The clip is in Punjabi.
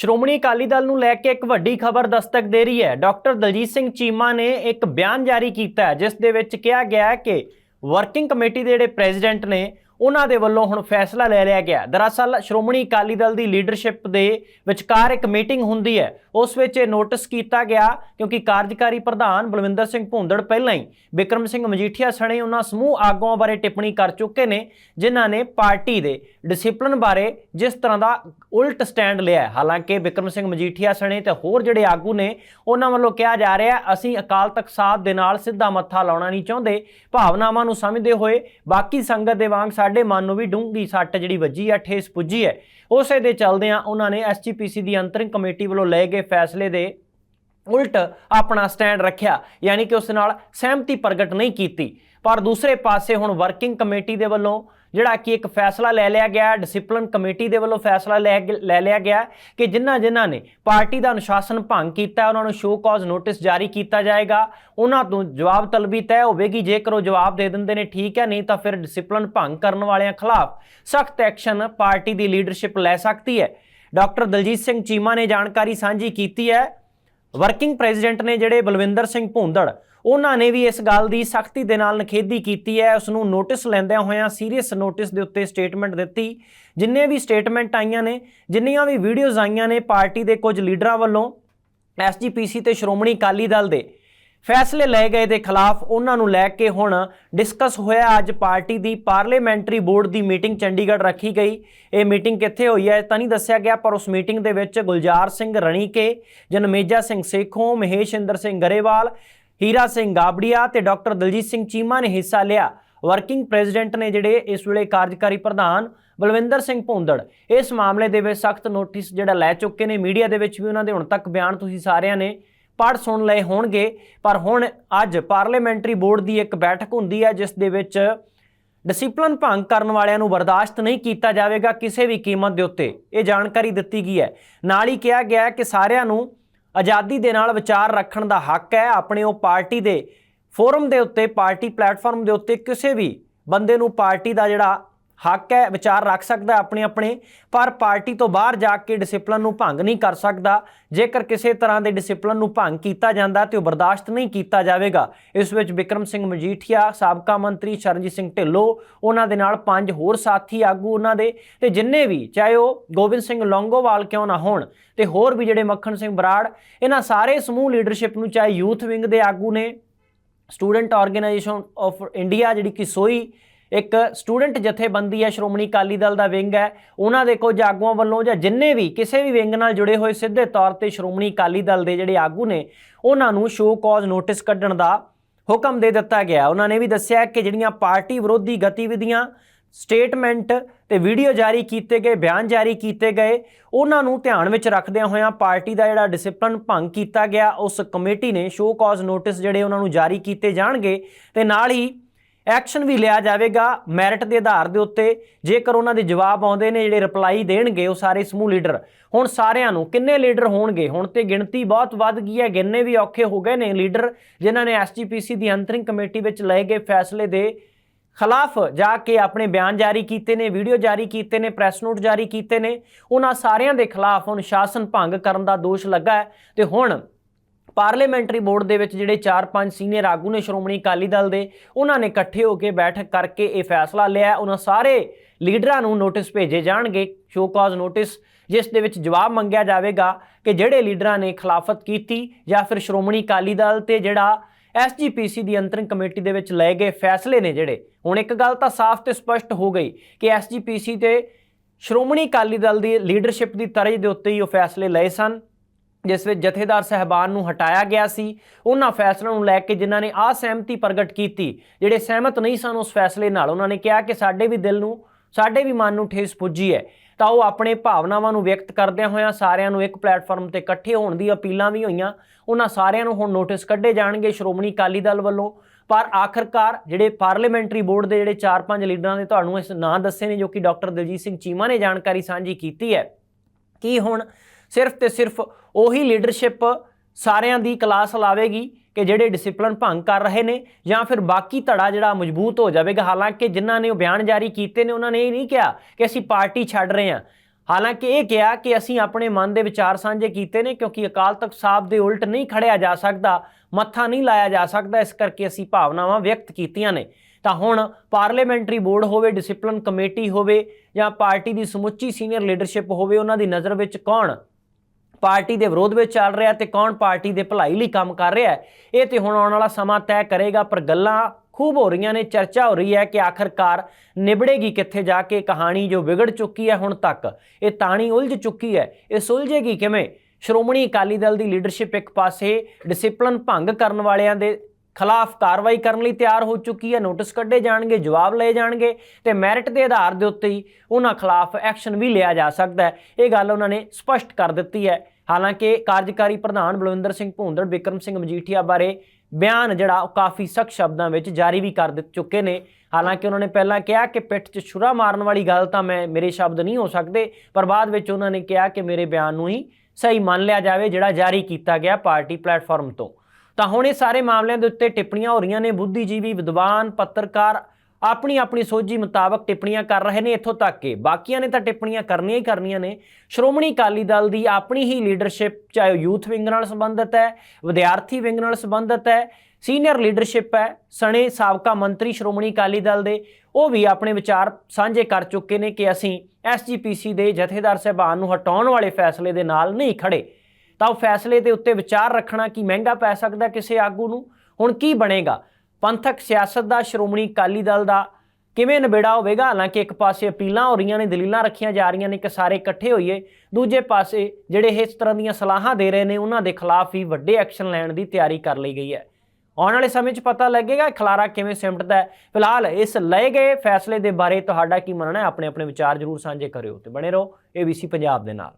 ਸ਼੍ਰੋਮਣੀ ਅਕਾਲੀ ਦਲ ਨੂੰ ਲੈ ਕੇ ਇੱਕ ਵੱਡੀ ਖਬਰ ਦਸਤਕ ਦੇ ਰਹੀ ਹੈ। ਡਾਕਟਰ ਦਲਜੀਤ ਸਿੰਘ ਚੀਮਾ ਨੇ ਇੱਕ ਬਿਆਨ ਜਾਰੀ ਕੀਤਾ ਹੈ, ਜਿਸ ਦੇ ਵਿੱਚ ਕਿਹਾ ਗਿਆ ਹੈ ਕਿ ਵਰਕਿੰਗ ਕਮੇਟੀ ਦੇ ਜਿਹੜੇ ਪ੍ਰੈਜ਼ੀਡੈਂਟ ਨੇ ਉਹਨਾਂ ਦੇ ਵੱਲੋਂ ਹੁਣ ਫੈਸਲਾ ਲੈ ਲਿਆ ਗਿਆ। ਦਰਅਸਲ ਸ਼੍ਰੋਮਣੀ ਅਕਾਲੀ ਦਲ ਦੀ ਲੀਡਰਸ਼ਿਪ ਦੇ ਵਿਚਕਾਰ ਇੱਕ ਮੀਟਿੰਗ ਹੁੰਦੀ ਹੈ। ਉਸ ਵਿੱਚ ਇਹ ਨੋਟਿਸ ਕੀਤਾ ਗਿਆ ਕਿਉਂਕਿ ਕਾਰਜਕਾਰੀ ਪ੍ਰਧਾਨ ਬਲਵਿੰਦਰ ਸਿੰਘ ਭੁੰਦੜ ਪਹਿਲਾਂ ਹੀ ਵਿਕਰਮ ਸਿੰਘ ਮਜੀਠੀਆ ਸਣੇ ਉਹਨਾਂ ਸਮੂਹ ਆਗੂਆਂ ਬਾਰੇ ਟਿੱਪਣੀ ਕਰ ਚੁੱਕੇ ਨੇ, ਜਿਨ੍ਹਾਂ ਨੇ ਪਾਰਟੀ ਦੇ ਡਿਸਪਲਿਨ ਬਾਰੇ ਜਿਸ ਤਰ੍ਹਾਂ ਦਾ ਉਲਟ ਸਟੈਂਡ ਲਿਆ ਹਾਲਾਂਕਿ ਵਿਕਰਮ ਸਿੰਘ ਮਜੀਠੀਆ ਸਣੇ ਤੇ ਹੋਰ ਜਿਹੜੇ ਆਗੂ ਨੇ, ਉਹਨਾਂ ਵੱਲੋਂ ਕਿਹਾ ਜਾ ਰਿਹਾ, ਅਸੀਂ ਅਕਾਲ ਤਖਤ ਸਾਹਿਬ ਦੇ ਨਾਲ ਸਿੱਧਾ ਮੱਥਾ ਲਾਉਣਾ ਨਹੀਂ ਚਾਹੁੰਦੇ। ਭਾਵਨਾਵਾਂ ਨੂੰ ਸਮਝਦੇ ਹੋਏ ਬਾਕੀ ਸੰਗਤ ਦੇ ਵਾਂਗ ਸਾਡੇ ਮਨ ਨੂੰ ਵੀ ਡੂੰਘੀ ਸੱਟ ਜਿਹੜੀ ਵੱਜੀ ਆ, ਠੇਸ ਪੁੱਜੀ ਹੈ ਉਸੇ ਦੇ ਚਲਦਿਆਂ ਉਹਨਾਂ ਨੇ ਐਸਜੀਪੀਸੀ ਦੀ ਅੰਤਰਿੰਗ ਕਮੇਟੀ ਵੱਲੋਂ ਲਏ ਗਏ ਫੈਸਲੇ ਦੇ ਉਲਟ ਆਪਣਾ ਸਟੈਂਡ ਰੱਖਿਆ, ਯਾਨੀ ਕਿ ਉਸ ਨਾਲ ਸਹਿਮਤੀ ਪ੍ਰਗਟ ਨਹੀਂ ਕੀਤੀ। ਪਰ ਦੂਸਰੇ ਪਾਸੇ ਹੁਣ ਵਰਕਿੰਗ ਕਮੇਟੀ ਦੇ ਵੱਲੋਂ ਜਿਹੜਾ ਕਿ ਇੱਕ ਫੈਸਲਾ ਲੈ ਲਿਆ ਗਿਆ ਡਿਸਪਲਿਨ ਕਮੇਟੀ ਦੇ ਵੱਲੋਂ ਫੈਸਲਾ ਲੈ ਗ- ਲੈ ਲਿਆ ਗਿਆ ਕਿ ਜਿਨ੍ਹਾਂ ਜਿਨ੍ਹਾਂ ਨੇ ਪਾਰਟੀ ਦਾ ਅਨੁਸ਼ਾਸਨ ਭੰਗ ਕੀਤਾ, ਉਹਨਾਂ ਨੂੰ ਸ਼ੋ ਕਾਜ਼ ਨੋਟਿਸ ਜਾਰੀ ਕੀਤਾ ਜਾਏਗਾ, ਉਹਨਾਂ ਤੋਂ ਜਵਾਬ ਤਲਬੀ ਤੈਅ ਹੋਵੇਗੀ, ਜੇਕਰ ਉਹ ਜਵਾਬ ਦੇ ਦਿੰਦੇ ਨੇ ਠੀਕ ਹੈ, ਨਹੀਂ ਤਾਂ ਫਿਰ ਡਿਸਪਲਿਨ ਭੰਗ ਕਰਨ ਵਾਲਿਆਂ ਖਿਲਾਫ ਸਖਤ ਐਕਸ਼ਨ ਪਾਰਟੀ ਦੀ ਲੀਡਰਸ਼ਿਪ ਲੈ ਸਕਦੀ ਹੈ। ਡਾਕਟਰ ਦਲਜੀਤ ਸਿੰਘ ਚੀਮਾ ਨੇ ਜਾਣਕਾਰੀ ਸਾਂਝੀ ਕੀਤੀ ਹੈ। ਵਰਕਿੰਗ ਪ੍ਰੈਜ਼ੀਡੈਂਟ ਨੇ ਜਿਹੜੇ ਬਲਵਿੰਦਰ ਸਿੰਘ ਭੁੰਦੜ ਉਹਨਾਂ ਨੇ ਵੀ ਇਸ ਗੱਲ ਦੀ ਸਖਤੀ ਦੇ ਨਾਲ ਨਖੇਦੀ ਕੀਤੀ ਹੈ। ਉਸ ਨੂੰ ਨੋਟਿਸ ਲੈਂਦਿਆਂ ਹੋਇਆਂ ਸੀਰੀਅਸ ਨੋਟਿਸ ਦੇ ਉੱਤੇ ਸਟੇਟਮੈਂਟ ਦਿੱਤੀ। ਜਿੰਨੇ ਵੀ ਸਟੇਟਮੈਂਟ ਆਈਆਂ ਨੇ, ਜਿੰਨੀਆਂ ਵੀ ਵੀਡੀਓਜ਼ ਆਈਆਂ ਨੇ ਪਾਰਟੀ ਦੇ ਕੁਝ ਲੀਡਰਾਂ ਵੱਲੋਂ ਐਸਜੀਪੀਸੀ ਤੇ ਸ਼੍ਰੋਮਣੀ ਅਕਾਲੀ ਦਲ ਦੇ ਫੈਸਲੇ ਲਏ ਗਏ ਦੇ ਖਿਲਾਫ ਉਹਨਾਂ ਨੂੰ ਲੈ ਕੇ ਹੁਣ ਡਿਸਕਸ ਹੋਇਆ। ਅੱਜ ਪਾਰਟੀ ਦੀ ਪਾਰਲੀਮੈਂਟਰੀ ਬੋਰਡ ਦੀ ਮੀਟਿੰਗ ਚੰਡੀਗੜ੍ਹ ਰੱਖੀ ਗਈ। ਇਹ ਮੀਟਿੰਗ ਕਿੱਥੇ ਹੋਈ ਹੈ ਤਾਂ ਨਹੀਂ ਦੱਸਿਆ ਗਿਆ, ਪਰ ਉਸ ਮੀਟਿੰਗ ਦੇ ਵਿੱਚ ਗੁਲਜ਼ਾਰ ਸਿੰਘ ਰਣੀਕੇ, ਜਨਮੇਜਾ ਸਿੰਘ ਸੇਖੋਂ, ਮਹੇਸ਼ ਇੰਦਰ ਸਿੰਘ ਗਰੇਵਾਲ ਹੀਰਾ ਸਿੰਘ ਗਾਬੜੀਆ ਤੇ ਡਾਕਟਰ ਦਲਜੀਤ ਸਿੰਘ ਚੀਮਾ ਨੇ ਹਿੱਸਾ ਲਿਆ। ਵਰਕਿੰਗ ਪ੍ਰੈਜ਼ੀਡੈਂਟ ਨੇ ਜਿਹੜੇ ਇਸ ਵੇਲੇ ਕਾਰਜਕਾਰੀ ਪ੍ਰਧਾਨ ਬਲਵਿੰਦਰ ਸਿੰਘ ਭੁੰਦੜ, ਇਸ ਮਾਮਲੇ ਦੇ ਵਿੱਚ ਸਖਤ ਨੋਟਿਸ ਜਿਹੜਾ ਲੈ ਚੁੱਕੇ ਨੇ। ਮੀਡੀਆ ਦੇ ਵਿੱਚ ਵੀ ਉਹਨਾਂ ਦੇ ਹੁਣ ਤੱਕ ਬਿਆਨ ਤੁਸੀਂ ਸਾਰਿਆਂ ਨੇ ਪੜ੍ਹ ਸੁਣ ਲਏ ਹੋਣਗੇ। ਪਰ ਹੁਣ ਅੱਜ ਪਾਰਲੀਮੈਂਟਰੀ ਬੋਰਡ ਦੀ ਇੱਕ ਬੈਠਕ ਹੁੰਦੀ ਹੈ, ਜਿਸ ਦੇ ਵਿੱਚ ਡਿਸਪਲਿਨ ਭੰਗ ਕਰਨ ਵਾਲਿਆਂ ਨੂੰ ਬਰਦਾਸ਼ਤ ਨਹੀਂ ਕੀਤਾ ਜਾਵੇਗਾ ਕਿਸੇ ਵੀ ਕੀਮਤ ਦੇ ਉੱਤੇ। ਇਹ ਜਾਣਕਾਰੀ ਦਿੱਤੀ ਗਈ ਹੈ। ਨਾਲ ਹੀ ਕਿਹਾ ਗਿਆ ਹੈ ਕਿ ਸਾਰਿਆਂ ਨੂੰ ਆਜ਼ਾਦੀ ਦੇ ਨਾਲ ਵਿਚਾਰ ਰੱਖਣ ਦਾ ਹੱਕ ਹੈ। ਆਪਣੇ ਉਹ ਪਾਰਟੀ ਦੇ ਫੋਰਮ ਦੇ ਉੱਤੇ, ਪਾਰਟੀ ਪਲੇਟਫਾਰਮ ਦੇ ਉੱਤੇ ਕਿਸੇ ਵੀ ਬੰਦੇ ਨੂੰ ਪਾਰਟੀ ਦਾ ਜਿਹੜਾ ਹੱਕ ਹੈ, ਵਿਚਾਰ ਰੱਖ ਸਕਦਾ ਆਪਣੇ ਆਪਣੇ ਪਰ ਪਾਰਟੀ ਤੋਂ ਬਾਹਰ ਜਾ ਕੇ ਡਿਸਪਲਿਨ ਨੂੰ ਭੰਗ ਨਹੀਂ ਕਰ ਸਕਦਾ। ਜੇਕਰ ਕਿਸੇ ਤਰ੍ਹਾਂ ਦੇ ਡਿਸਪਲਨ ਨੂੰ ਭੰਗ ਕੀਤਾ ਜਾਂਦਾ ਤੇ ਉਹ ਬਰਦਾਸ਼ਤ ਨਹੀਂ ਕੀਤਾ ਜਾਵੇਗਾ। ਇਸ ਵਿੱਚ ਵਿਕਰਮ ਸਿੰਘ ਮਜੀਠੀਆ, ਸਾਬਕਾ ਮੰਤਰੀ ਸ਼ਰਨਜੀਤ ਸਿੰਘ ਢਿੱਲੋਂ, ਉਹਨਾਂ ਦੇ ਨਾਲ ਪੰਜ ਹੋਰ ਸਾਥੀ ਆਗੂ ਉਹਨਾਂ ਦੇ, ਤੇ ਜਿੰਨੇ ਵੀ, ਚਾਹੇ ਉਹ ਗੋਬਿੰਦ ਸਿੰਘ ਲੌਂਗੋਵਾਲ ਕਿਉਂ ਨਾ ਹੋਣ, ਤੇ ਹੋਰ ਵੀ ਜਿਹੜੇ ਮੱਖਣ ਸਿੰਘ ਬਰਾੜ, ਇਹਨਾਂ ਸਾਰੇ ਸਮੂਹ ਲੀਡਰਸ਼ਿਪ ਨੂੰ, ਚਾਹੇ ਯੂਥ ਵਿੰਗ ਦੇ ਆਗੂ ਨੇ, ਸਟੂਡੈਂਟ ਆਰਗੇਨਾਈਜੇਸ਼ਨ ਆਫ ਇੰਡੀਆ ਜਿਹੜੀ ਕਿ ਸੋਈ ਇੱਕ ਸਟੂਡੈਂਟ ਜਥੇਬੰਦੀ ਹੈ, ਸ਼੍ਰੋਮਣੀ ਅਕਾਲੀ ਦਲ ਦਾ ਵਿੰਗ ਹੈ, ਉਹਨਾਂ ਦੇ ਕੁਝ ਆਗੂਆਂ ਵੱਲੋਂ ਜਾਂ ਜਿੰਨੇ ਵੀ ਕਿਸੇ ਵੀ ਵਿੰਗ ਨਾਲ ਜੁੜੇ ਹੋਏ ਸਿੱਧੇ ਤੌਰ ਤੇ ਸ਼੍ਰੋਮਣੀ ਅਕਾਲੀ ਦਲ ਦੇ ਜਿਹੜੇ ਆਗੂ ਨੇ, ਉਹਨਾਂ ਨੂੰ ਸ਼ੋਅ ਕਾਜ਼ ਨੋਟਿਸ ਕੱਢਣ ਦਾ ਹੁਕਮ ਦੇ ਦਿੱਤਾ ਗਿਆ। ਉਹਨਾਂ ਨੇ ਵੀ ਦੱਸਿਆ ਕਿ ਜਿਹੜੀਆਂ ਪਾਰਟੀ ਵਿਰੋਧੀ ਗਤੀਵਿਧੀਆਂ ਸਟੇਟਮੈਂਟ ਤੇ ਵੀਡੀਓ ਜਾਰੀ ਕੀਤੇ ਗਏ, ਬਿਆਨ ਜਾਰੀ ਕੀਤੇ ਗਏ, ਉਹਨਾਂ ਨੂੰ ਧਿਆਨ ਵਿੱਚ ਰੱਖਦਿਆਂ ਹੋਇਆਂ ਪਾਰਟੀ ਦਾ ਜਿਹੜਾ ਡਿਸਪਲਨ ਭੰਗ ਕੀਤਾ ਗਿਆ। ਉਸ ਕਮੇਟੀ ਨੇ ਸ਼ੋਅ ਕਾਜ਼ ਨੋਟਿਸ ਜਿਹੜੇ ਉਹਨਾਂ ਨੂੰ ਜਾਰੀ ਕੀਤੇ ਜਾਣਗੇ ਤੇ ਨਾਲ ਹੀ ਐਕਸ਼ਨ ਵੀ ਲਿਆ ਜਾਵੇਗਾ ਮੈਰਿਟ ਦੇ ਆਧਾਰ ਦੇ ਉੱਤੇ। ਜੇਕਰ ਉਹਨਾਂ ਦੇ ਜਵਾਬ ਆਉਂਦੇ ਨੇ, ਜਿਹੜੇ ਰਿਪਲਾਈ ਦੇਣਗੇ, ਉਹ ਸਾਰੇ ਸਮੂਹ ਲੀਡਰ। ਹੁਣ ਸਾਰਿਆਂ ਨੂੰ ਕਿੰਨੇ ਲੀਡਰ ਹੋਣਗੇ? ਹੁਣ ਤੇ ਗਿਣਤੀ ਬਹੁਤ ਵੱਧ ਗਈ ਹੈ। ਗਿਣਨੇ ਵੀ ਔਖੇ ਹੋ ਗਏ ਨੇ ਲੀਡਰ, ਜਿਨ੍ਹਾਂ ਨੇ ਐਸਜੀਪੀਸੀ ਦੀ ਅੰਤਰਿੰਗ ਕਮੇਟੀ ਵਿੱਚ ਲਏ ਗਏ ਫੈਸਲੇ ਦੇ ਖਿਲਾਫ ਜਾ ਕੇ ਆਪਣੇ ਬਿਆਨ ਜਾਰੀ ਕੀਤੇ ਨੇ, ਵੀਡੀਓ ਜਾਰੀ ਕੀਤੇ ਨੇ, ਪ੍ਰੈਸ ਨੋਟ ਜਾਰੀ ਕੀਤੇ ਨੇ। ਉਹਨਾਂ ਸਾਰਿਆਂ ਦੇ ਖਿਲਾਫ ਹੁਣ ਸ਼ਾਸਨ ਭੰਗ ਕਰਨ ਦਾ ਦੋਸ਼ ਲੱਗਾ ਹੈ। ਤੇ ਹੁਣ ਪਾਰਲੀਮੈਂਟਰੀ ਬੋਰਡ ਦੇ ਵਿੱਚ ਜਿਹੜੇ 4-5 ਸੀਨੀਅਰ ਆਗੂ ਨੇ ਸ਼੍ਰੋਮਣੀ ਅਕਾਲੀ ਦਲ ਦੇ, ਉਹਨਾਂ ਨੇ ਇਕੱਠੇ ਹੋ ਕੇ ਬੈਠਕ ਕਰਕੇ ਇਹ ਫੈਸਲਾ ਲਿਆ। ਉਹਨਾਂ ਸਾਰੇ ਲੀਡਰਾਂ ਨੂੰ ਨੋਟਿਸ ਭੇਜੇ ਜਾਣਗੇ ਸ਼ੋ ਕਾਜ਼ ਨੋਟਿਸ ਜਿਸ ਦੇ ਵਿੱਚ ਜਵਾਬ ਮੰਗਿਆ ਜਾਵੇਗਾ ਕਿ ਜਿਹੜੇ ਲੀਡਰਾਂ ਨੇ ਖਿਲਾਫਤ ਕੀਤੀ ਜਾਂ ਫਿਰ ਸ਼੍ਰੋਮਣੀ ਅਕਾਲੀ ਦਲ ਤੇ ਜਿਹੜਾ ਐਸਜੀਪੀਸੀ ਦੀ ਅੰਤਰਿਮ ਕਮੇਟੀ ਦੇ ਵਿੱਚ ਲਏ ਗਏ ਫੈਸਲੇ ਨੇ ਜਿਹੜੇ। ਹੁਣ ਇੱਕ ਗੱਲ ਤਾਂ ਸਾਫ਼ ਤੇ ਸਪਸ਼ਟ ਹੋ ਗਈ ਕਿ ਐਸਜੀਪੀਸੀ ਤੇ ਸ਼੍ਰੋਮਣੀ ਅਕਾਲੀ ਦਲ ਦੀ ਲੀਡਰਸ਼ਿਪ ਦੀ ਤਰਜ ਦੇ ਉੱਤੇ ਹੀ ਉਹ ਫੈਸਲੇ ਲਏ ਸਨ। ਜਿਸ ਵਿੱਚ ਜਥੇਦਾਰ ਸਹਿਬਾਨ ਨੂੰ ਹਟਾਇਆ ਗਿਆ ਸੀ, ਉਹਨਾਂ ਫੈਸਲਿਆਂ ਨੂੰ ਲੈ ਕੇ ਜਿਨ੍ਹਾਂ ਨੇ ਅਸਹਿਮਤੀ ਪ੍ਰਗਟ ਕੀਤੀ, ਜਿਹੜੇ ਸਹਿਮਤ ਨਹੀਂ ਸਨ ਉਸ ਫੈਸਲੇ ਨਾਲ, ਉਹਨਾਂ ਨੇ ਕਿਹਾ ਕਿ ਸਾਡੇ ਵੀ ਦਿਲ ਨੂੰ, ਸਾਡੇ ਵੀ ਮਨ ਨੂੰ ਠੇਸ ਪੁੱਜੀ ਹੈ। ਤਾਂ ਉਹ ਆਪਣੇ ਭਾਵਨਾਵਾਂ ਨੂੰ ਵਿਅਕਤ ਕਰਦਿਆਂ ਹੋਇਆਂ ਸਾਰਿਆਂ ਨੂੰ ਇੱਕ ਪਲੇਟਫਾਰਮ ਤੇ ਇਕੱਠੇ ਹੋਣ ਦੀ ਅਪੀਲਾਂ ਵੀ ਹੋਈਆਂ। ਉਹਨਾਂ ਸਾਰਿਆਂ ਨੂੰ ਹੁਣ ਨੋਟਿਸ ਕੱਢੇ ਜਾਣਗੇ ਸ਼੍ਰੋਮਣੀ ਅਕਾਲੀ ਦਲ ਵੱਲੋਂ। ਪਰ ਆਖਰਕਾਰ ਜਿਹੜੇ ਪਾਰਲੀਮੈਂਟਰੀ ਬੋਰਡ ਦੇ ਜਿਹੜੇ 4-5 ਲੀਡਰਾਂ ਦੇ ਤੁਹਾਨੂੰ ਇਸ ਨਾਂ ਦੱਸੇ ਨੇ ਜੋ ਕਿ ਡਾਕਟਰ ਦਲਜੀਤ ਸਿੰਘ ਚੀਮਾ ਨੇ ਜਾਣਕਾਰੀ ਸਾਂਝੀ ਕੀਤੀ ਹੈ। ਕੀ ਹੁਣ ਸਿਰਫ ਤੇ ਸਿਰਫ ਉਹੀ ਲੀਡਰਸ਼ਿਪ ਸਾਰਿਆਂ ਦੀ ਕਲਾਸ ਲਾਵੇਗੀ ਕਿ ਜਿਹੜੇ ਡਿਸਪਲਿਨ ਭੰਗ ਕਰ ਰਹੇ ਨੇ ਜਾਂ ਫਿਰ ਬਾਕੀ ਧੜਾ ਜਿਹੜਾ ਮਜ਼ਬੂਤ ਹੋ ਜਾਵੇਗਾ। ਹਾਲਾਂਕਿ ਜਿਨ੍ਹਾਂ ਨੇ ਉਹ ਬਿਆਨ ਜਾਰੀ ਕੀਤੇ ਨੇ, ਉਹਨਾਂ ਨੇ ਇਹ ਨਹੀਂ ਕਿਹਾ ਕਿ ਅਸੀਂ ਪਾਰਟੀ ਛੱਡ ਰਹੇ ਹਾਂ। ਹਾਲਾਂਕਿ ਇਹ ਕਿਹਾ ਕਿ ਅਸੀਂ ਆਪਣੇ ਮਨ ਦੇ ਵਿਚਾਰ ਸਾਂਝੇ ਕੀਤੇ ਨੇ ਕਿਉਂਕਿ ਅਕਾਲ ਤਖਤ ਸਾਹਿਬ ਦੇ ਉਲਟ ਨਹੀਂ ਖੜਿਆ ਜਾ ਸਕਦਾ, ਮੱਥਾ ਨਹੀਂ ਲਾਇਆ ਜਾ ਸਕਦਾ, ਇਸ ਕਰਕੇ ਅਸੀਂ ਭਾਵਨਾਵਾਂ ਵਿਅਕਤ ਕੀਤੀਆਂ ਨੇ। ਤਾਂ ਹੁਣ ਪਾਰਲੀਮੈਂਟਰੀ ਬੋਰਡ ਹੋਵੇ ਡਿਸਪਲਿਨ ਕਮੇਟੀ ਹੋਵੇ ਜਾਂ ਪਾਰਟੀ ਦੀ ਸਮੁੱਚੀ ਸੀਨੀਅਰ ਲੀਡਰਸ਼ਿਪ ਹੋਵੇ, ਉਹਨਾਂ ਦੀ ਨਜ਼ਰ ਵਿੱਚ ਕੌਣ ਪਾਰਟੀ ਦੇ ਵਿਰੋਧ ਵਿੱਚ ਚੱਲ ਰਿਹਾ ਤੇ ਕੌਣ ਪਾਰਟੀ ਦੇ ਭਲਾਈ ਲਈ ਕੰਮ ਕਰ ਰਿਹਾ ਇਹ ਤੇ ਹੁਣ ਆਉਣ ਵਾਲਾ ਸਮਾਂ ਤੈਅ ਕਰੇਗਾ, ਪਰ ਗੱਲਾਂ ਖੂਬ ਹੋ ਰਹੀਆਂ ਨੇ, ਚਰਚਾ ਹੋ ਰਹੀ ਹੈ ਕਿ ਆਖਰਕਾਰ ਨਿਬੜੇਗੀ ਕਿੱਥੇ ਜਾ ਕੇ, ਕਹਾਣੀ ਜੋ ਵਿਗੜ ਚੁੱਕੀ ਹੈ ਹੁਣ ਤੱਕ, ਇਹ ਤਾਣੀ ਉਲਝ ਚੁੱਕੀ ਹੈ, ਇਹ ਸੁਲਝੇਗੀ ਕਿਵੇਂ? ਸ਼੍ਰੋਮਣੀ ਅਕਾਲੀ ਦਲ ਦੀ ਲੀਡਰਸ਼ਿਪ ਇੱਕ ਪਾਸੇ ਡਿਸਪਲਿਨ ਭੰਗ ਕਰਨ ਵਾਲਿਆਂ ਦੇ ਖਿਲਾਫ ਕਾਰਵਾਈ ਕਰਨ ਲਈ ਤਿਆਰ ਹੋ ਚੁੱਕੀ ਹੈ। ਨੋਟਿਸ ਕੱਢੇ ਜਾਣਗੇ, ਜਵਾਬ ਲਏ ਜਾਣਗੇ ਤੇ ਮੈਰਿਟ ਦੇ ਆਧਾਰ ਦੇ ਉੱਤੇ ਹੀ ਉਹਨਾਂ ਖਿਲਾਫ ਐਕਸ਼ਨ ਵੀ ਲਿਆ ਜਾ ਸਕਦਾ ਹੈ। ਇਹ ਗੱਲ ਉਹਨਾਂ ਨੇ ਸਪਸ਼ਟ ਕਰ ਦਿੱਤੀ ਹੈ। ਹਾਲਾਂਕਿ ਕਾਰਜਕਾਰੀ ਪ੍ਰਧਾਨ ਬਲਵਿੰਦਰ ਸਿੰਘ ਭੂੰਦੜ, ਬਿਕਰਮ ਸਿੰਘ ਮਜੀਠੀਆ ਬਾਰੇ ਬਿਆਨ ਜਿਹੜਾ ਉਹ ਕਾਫੀ ਸਖਤ ਸ਼ਬਦਾਂ ਵਿੱਚ ਜਾਰੀ ਵੀ ਕਰ ਦਿੱਤੇ ਚੁੱਕੇ ਨੇ। ਹਾਲਾਂਕਿ ਉਹਨਾਂ ਨੇ ਪਹਿਲਾਂ ਕਿਹਾ ਕਿ ਪਿੱਠ 'ਚ ਛੁਰਾ ਮਾਰਨ ਵਾਲੀ ਗੱਲ ਤਾਂ ਮੈਂ, ਮੇਰੇ ਸ਼ਬਦ ਨਹੀਂ ਹੋ ਸਕਦੇ, ਪਰ ਬਾਅਦ ਵਿੱਚ ਉਹਨਾਂ ਨੇ ਕਿਹਾ ਕਿ ਮੇਰੇ ਬਿਆਨ ਨੂੰ ਹੀ ਸਹੀ ਮੰਨ ਲਿਆ ਜਾਵੇ, ਜਿਹੜਾ ਜਾਰੀ ਕੀਤਾ ਗਿਆ ਪਾਰਟੀ ਪਲੇਟਫਾਰਮ ਤੋਂ। ਤਾਂ ਹੁਣ ਇਹ ਸਾਰੇ ਮਾਮਲਿਆਂ ਦੇ ਉੱਤੇ ਟਿੱਪਣੀਆਂ ਹੋ ਰਹੀਆਂ ਨੇ। ਬੁੱਧੀਜੀਵੀ ਵਿਦਵਾਨ, ਪੱਤਰਕਾਰ ਆਪਣੀ ਆਪਣੀ ਸੋਝੀ ਮੁਤਾਬਕ ਟਿੱਪਣੀਆਂ ਕਰ ਰਹੇ ਨੇ ਇੱਥੋਂ ਤੱਕ ਕਿ ਬਾਕੀਆਂ ਨੇ ਤਾਂ ਟਿੱਪਣੀਆਂ ਕਰਨੀਆਂ ਹੀ ਕਰਨੀਆਂ ਨੇ। ਸ਼੍ਰੋਮਣੀ ਅਕਾਲੀ ਦਲ ਦੀ ਆਪਣੀ ਹੀ ਲੀਡਰਸ਼ਿਪ, ਚਾਹੇ ਯੂਥ ਵਿੰਗ ਨਾਲ ਸੰਬੰਧਿਤ ਹੈ, ਵਿਦਿਆਰਥੀ ਵਿੰਗ ਨਾਲ ਸੰਬੰਧਿਤ ਹੈ, ਸੀਨੀਅਰ ਲੀਡਰਸ਼ਿਪ ਹੈ, ਸਣੇ ਸਾਬਕਾ ਮੰਤਰੀ ਸ਼੍ਰੋਮਣੀ ਅਕਾਲੀ ਦਲ ਦੇ, ਉਹ ਵੀ ਆਪਣੇ ਵਿਚਾਰ ਸਾਂਝੇ ਕਰ ਚੁੱਕੇ ਨੇ ਕਿ ਅਸੀਂ ਐਸਜੀਪੀਸੀ ਦੇ ਜਥੇਦਾਰ ਸਹਿਬਾਨ ਨੂੰ ਹਟਾਉਣ ਵਾਲੇ ਫੈਸਲੇ ਦੇ ਨਾਲ ਨਹੀਂ ਖੜੇ ਤਾਂ ਉਹ ਫੈਸਲੇ ਦੇ ਉੱਤੇ ਵਿਚਾਰ ਰੱਖਣਾ ਕੀ ਮਹਿੰਗਾ ਪੈ ਸਕਦਾ ਕਿਸੇ ਆਗੂ ਨੂੰ। ਹੁਣ ਕੀ ਬਣੇਗਾ? ਪੰਥਕ ਸਿਆਸਤ ਦਾ ਸ਼੍ਰੋਮਣੀ ਅਕਾਲੀ ਦਲ ਦਾ ਕਿਵੇਂ ਨਿਬੇੜਾ ਹੋਵੇਗਾ? ਹਾਲਾਂਕਿ ਇੱਕ ਪਾਸੇ ਅਪੀਲਾਂ ਹੋ ਰਹੀਆਂ ਨੇ, ਦਲੀਲਾਂ ਰੱਖੀਆਂ ਜਾ ਰਹੀਆਂ ਨੇ ਕਿ ਸਾਰੇ ਇਕੱਠੇ ਹੋਈਏ। ਦੂਜੇ ਪਾਸੇ ਜਿਹੜੇ ਇਸ ਤਰ੍ਹਾਂ ਦੀਆਂ ਸਲਾਹਾਂ ਦੇ ਰਹੇ ਨੇ, ਉਹਨਾਂ ਦੇ ਖਿਲਾਫ ਹੀ ਵੱਡੇ ਐਕਸ਼ਨ ਲੈਣ ਦੀ ਤਿਆਰੀ ਕਰ ਲਈ ਗਈ ਹੈ। ਆਉਣ ਵਾਲੇ ਸਮੇਂ 'ਚ ਪਤਾ ਲੱਗੇਗਾ ਇਹ ਖਲਾਰਾ ਕਿਵੇਂ ਸਿਮਟਦਾ ਹੈ। ਫਿਲਹਾਲ ਇਸ ਲਏ ਗਏ ਫੈਸਲੇ ਦੇ ਬਾਰੇ ਤੁਹਾਡਾ ਕੀ ਮੰਨਣਾ ਹੈ? ਆਪਣੇ ਆਪਣੇ ਵਿਚਾਰ ਜ਼ਰੂਰ ਸਾਂਝੇ ਕਰਿਓ ਤੇ ਬਣੇ ਰਹੋ ABC ਪੰਜਾਬ ਦੇ ਨਾਲ।